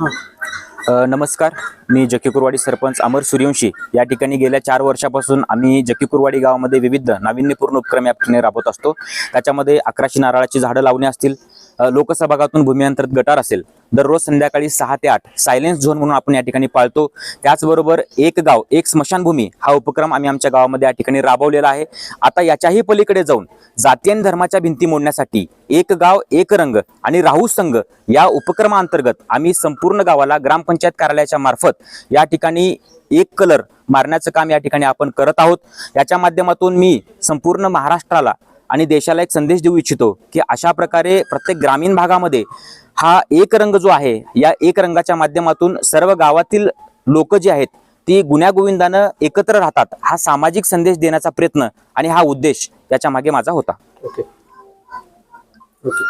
अ, नमस्कार. मी जकीकुरवाडी सरपंच अमर सूर्यवंशी. या ठिकाणी गेल्या चार वर्षापासून आम्ही जकीकुरवाडी गावामध्ये विविध नाविन्यपूर्ण उपक्रम या ठिकाणी राबवत असतो. त्याच्यामध्ये अकराशे नारळाची झाडं लावणे असतील लोकसभागातून भूमी भूमिअंतर्गत गटार असेल. दररोज संध्याकाळी सहा ते आठ सायलेन्स झोन म्हणून आपण या ठिकाणी पाळतो. त्याचबरोबर एक गाव एक स्मशानभूमी हा उपक्रम आम्ही आमच्या गावामध्ये या ठिकाणी राबवलेला आहे. आता याच्याही पलीकडे जाऊन जाती आणि धर्माच्या भिंती मोडण्यासाठी एक गाव एक रंग आणि राहू संघ या उपक्रमाअंतर्गत आम्ही संपूर्ण गावाला ग्रामपंचायत कार्यालयाच्या मार्फत या ठिकाणी एक कलर मारण्याचं काम या ठिकाणी आपण करत आहोत. याच्या माध्यमातून मी संपूर्ण महाराष्ट्राला आणि देशाला एक संदेश देऊ इच्छितो की अशा प्रकारे प्रत्येक ग्रामीण भागामध्ये हा एक रंग जो आहे या एक रंगाच्या माध्यमातून सर्व गावातील लोक जे आहेत ती गुण्यागोविंदानं एकत्र राहतात. हा सामाजिक संदेश देण्याचा प्रयत्न आणि हा उद्देश याच्या मागे माझा होता. ओके. ओके.